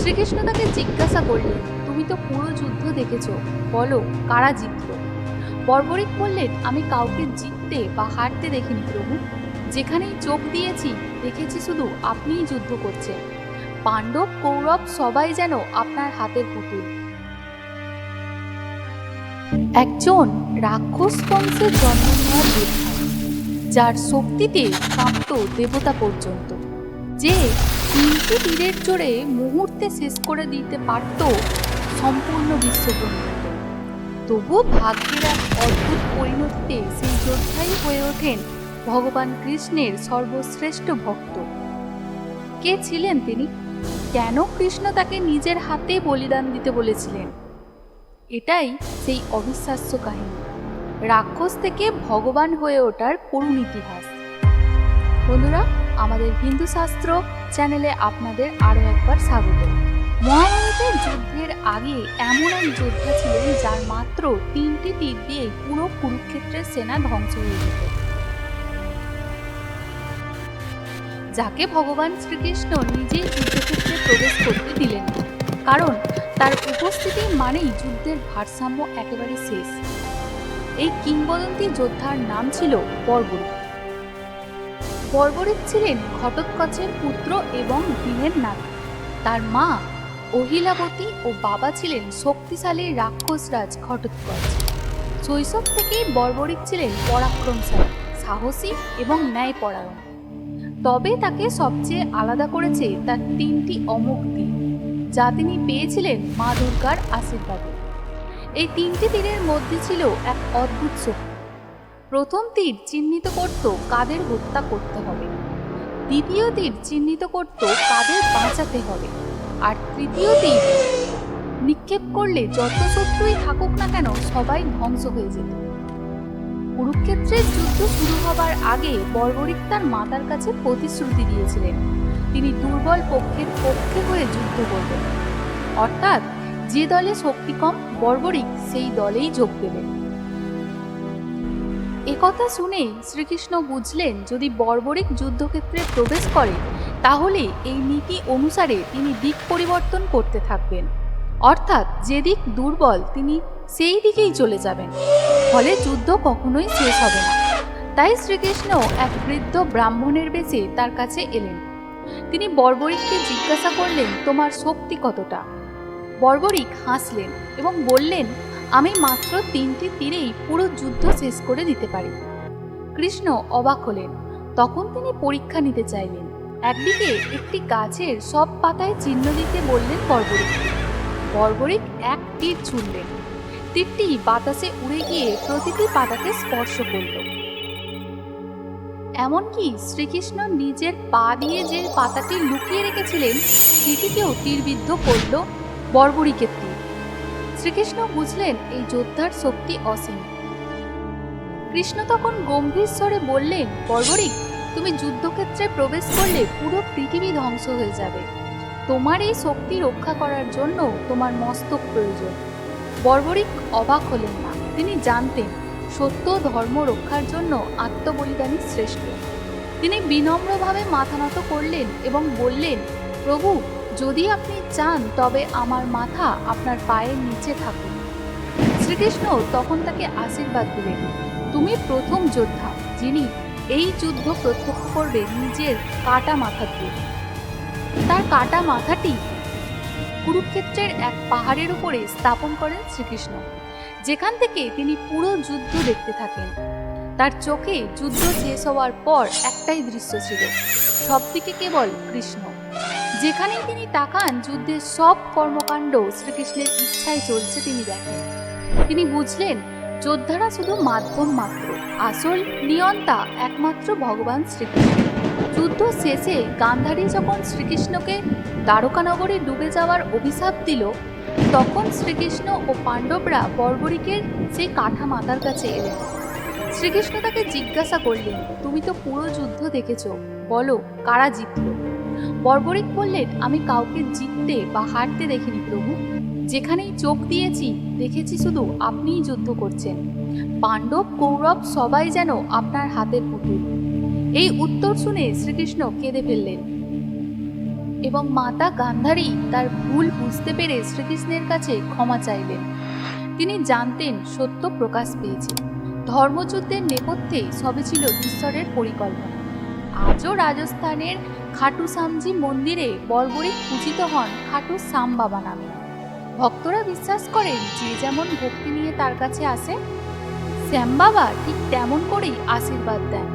শ্রীকৃষ্ণ তাকে জিজ্ঞাসা করলেন, তুমি তো পুরো যুদ্ধ দেখেছ, বলো, কারা জিতল? বর্বরিক বললেন, আমি কাউকে জিততে বা হারতে দেখিনি প্রভু। যেখানেই চোখ দিয়েছি, দেখেছি শুধু আপনিই যুদ্ধ করছেন। পাণ্ডব, কৌরব সবাই যেন আপনার হাতের পুতুল। একজন রাক্ষস বংশের জন্ম নেওয়া যোদ্ধা যার শক্তিতে কাঁপত দেবতা পর্যন্ত, যে তিনটি তীরের জোরে মুহূর্তে শেষ করে দিতে পারত সম্পূর্ণ বিশ্বব্রহ্মাণ্ড। তবু ভাগ্যের এক অদ্ভুত পরিণতিতে সেই যোদ্ধাই হয়ে ওঠেন ভগবান কৃষ্ণের সর্বশ্রেষ্ঠ ভক্ত। কে ছিলেন তিনি? কেন কৃষ্ণ তাকে নিজের হাতে বলিদান দিতে বলেছিলেন? এটাই সেই অবিশ্বাস্য কাহিনী। রাক্ষস থেকে ভগবান হয়ে ওঠার করুণ ইতিহাস। বন্ধুরা আমাদের হিন্দু শাস্ত্র চ্যানেলে আপনাদের আরও একবার স্বাগত। মহাভারতের যুদ্ধের আগে এমন এক যোদ্ধা ছিলেন যার মাত্র তিনটি তীর দিয়ে পুরো কুরুক্ষেত্রের সেনা ধ্বংস হয়ে যেত। যাকে ভগবান শ্রীকৃষ্ণ নিজেই যুদ্ধক্ষেত্রে প্রবেশ করতে দিলেন কারণ তার উপস্থিতি মানেই যুদ্ধের ভারসাম্য একেবারে শেষ। এই কিংবদন্তি যোদ্ধার নাম ছিল বর্বরিক বর্বরিক ছিলেন ঘটোৎকচের পুত্র এবং ভীমের নাতি। তার মা অহিলাবতী ও বাবা ছিলেন শক্তিশালী রাক্ষসরাজ ঘটোৎকচ। শৈশব থেকেই বর্বরিক ছিলেন পরাক্রমশালী, সাহসী এবং ন্যায়পরায়ণ। তবে তাকে সবচেয়ে আলাদা করেছে তার তিনটি অমুক তীর যা তিনি পেয়েছিলেন মা দুর্গার আশীর্বাদে। এই তিনটি দিনের মধ্যে ছিল এক অদ্ভুত শক্তি। প্রথম তীর চিহ্নিত করত কাদের হত্যা করতে হবে। দ্বিতীয় তীর চিহ্নিত করত কাদের বাঁচাতে হবে। আর তৃতীয় তীর নিক্ষেপ করলে যত শত্রুই থাকুক না কেন সবাই ধ্বংস হয়ে যেত। কুরুক্ষেত্রের যুদ্ধ শুরু হবার আগে বর্বরিক তার মাতার কাছে প্রতিশ্রুতি দিয়েছিলেন। তিনি দুর্বল পক্ষের পক্ষে হয়ে যুদ্ধ করবেন। অর্থাৎ যে দলে শক্তি কম, বর্বরিক সেই দলেই যোগ দেবেন। একথা শুনে শ্রীকৃষ্ণ বুঝলেন যদি বর্বরিক যুদ্ধক্ষেত্রে প্রবেশ করে, তাহলে এই নীতি অনুসারে তিনি দিক পরিবর্তন করতে থাকবেন। অর্থাৎ যে দিক দুর্বল, তিনি সেই দিকেই চলে যাবেন। ফলে যুদ্ধ কখনোই শেষ হবে না। তাই শ্রীকৃষ্ণ এক বৃদ্ধ ব্রাহ্মণের বেশে তার কাছে এলেন। তিনি বর্বরিককে জিজ্ঞাসা করলেন, তোমার শক্তি কতটা? বর্বরিক হাসলেন এবং বললেন আমি মাত্র তিনটি তীরেই পুরো যুদ্ধ শেষ করে দিতে পারি। কৃষ্ণ অবাক হলেন। তখন তিনি পরীক্ষা নিতে চাইলেন। একদিকে একটি গাছের সব পাতায় চিহ্ন দিতে বললেন বর্বরিক বর্বরিক এক তীর ছুড়লেন। তীরটি বাতাসে উড়ে গিয়ে প্রতিটি পাতাকে স্পর্শ করল। এমনকি শ্রীকৃষ্ণ নিজের পা দিয়ে যে পাতাটি লুকিয়ে রেখেছিলেন, সেটিকেও তীরবিদ্ধ করল বর্বরিকের শ্রীকৃষ্ণ বুঝলেন এই যোদ্ধার শক্তি অসীম। কৃষ্ণ তখন গম্ভীর স্বরে বললেন বর্বরিক তুমি যুদ্ধক্ষেত্রে প্রবেশ করলে পুরো পৃথিবী ধ্বংস হয়ে যাবে। তোমার এই শক্তি রক্ষা করার জন্য তোমার মস্তক প্রয়োজন বর্বরিক অবাক হলেন না। তিনি জানতেন, সত্য ধর্ম রক্ষার জন্য আত্মবলিদানই শ্রেষ্ঠ। তিনি বিনম্রভাবে মাথা নত করলেন এবং বললেন, প্রভু যদি আপনি চান, তবে আমার মাথা আপনার পায়ের নিচে থাকুন শ্রীকৃষ্ণ তখন তাকে আশীর্বাদ দিলেন। তুমি প্রথম যোদ্ধা, যিনি এই যুদ্ধ প্রত্যক্ষ করবে নিজের কাটা মাথা দিয়ে। তার কাটা মাথাটি কুরুক্ষেত্রের এক পাহাড়ের উপরে স্থাপন করেন শ্রীকৃষ্ণ। যেখান থেকে তিনি পুরো যুদ্ধ দেখতে থাকেন। তার চোখে যুদ্ধ শেষ হওয়ার পর একটাই দৃশ্য ছিল, সবদিকে কেবল কৃষ্ণ। যেখানেই তিনি তাকান, যুদ্ধের সব কর্মকাণ্ড শ্রীকৃষ্ণের ইচ্ছায় চলছে তিনি দেখেন। তিনি বুঝলেন, যোদ্ধারা শুধু মাধ্যম মাত্র, আসল নিয়ন্তা একমাত্র ভগবান শ্রীকৃষ্ণ। যুদ্ধ শেষে গান্ধারী যখন শ্রীকৃষ্ণকে দ্বারকানগরে ডুবে যাওয়ার অভিশাপ দিল, তখন শ্রীকৃষ্ণ ও পাণ্ডবরা বর্বরিকের সেই কাঠা মাতার কাছে এলেন। শ্রীকৃষ্ণ তাকে জিজ্ঞাসা করলেন, তুমি তো পুরো যুদ্ধ দেখেছ, বলো কারা জিতল? বর্বরিক বললেন, আমি কাউকে জিততে বা হারতে দেখিনি প্রভু। যেখানেই চোখ দিয়েছি, দেখেছি শুধু আপনিই যুদ্ধ করছেন। পাণ্ডব, কৌরব সবাই যেন আপনার হাতের পুতুল। এই উত্তর শুনে শ্রীকৃষ্ণ কেঁদে ফেললেন। এবং মাতা গান্ধারী তার ভুল বুঝতে পেরে শ্রীকৃষ্ণের কাছে ক্ষমা চাইলেন। তিনি জানতেন সত্য প্রকাশ পেয়েছে। ধর্মযুদ্ধের নেপথ্যে সবে ছিল ঈশ্বরের পরিকল্পনা। আজও রাজস্থানের খাটু শ্যামজি মন্দিরে বর্বরিক পূজিত হন খাটু শ্যাম বাবা নামে। ভক্তরা বিশ্বাস করেন যে যেমন ভক্তি নিয়ে তার কাছে আসে, শ্যাম বাবা ঠিক তেমন করেই আশীর্বাদ দেন।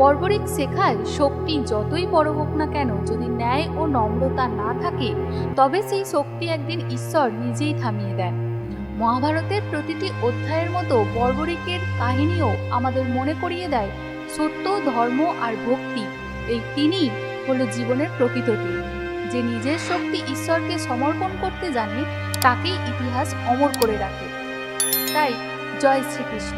বর্বরিক শেখায় শক্তি যতই বড় হোক না কেন, যদি ন্যায় ও নম্রতা না থাকে, তবে সেই শক্তি একদিন ঈশ্বর নিজেই থামিয়ে দেন। মহাভারতের প্রতিটি অধ্যায়ের মতো বর্বরিকের কাহিনীও আমাদের মনে করিয়ে দেয় সত্য, ধর্ম আর ভক্তি, এই তিনি হল জীবনের প্রকৃত তীর যে নিজের শক্তি ঈশ্বরকে সমর্পণ করতে জানে, তাকেই ইতিহাস অমর করে রাখে। তাই জয় শ্রীকৃষ্ণ।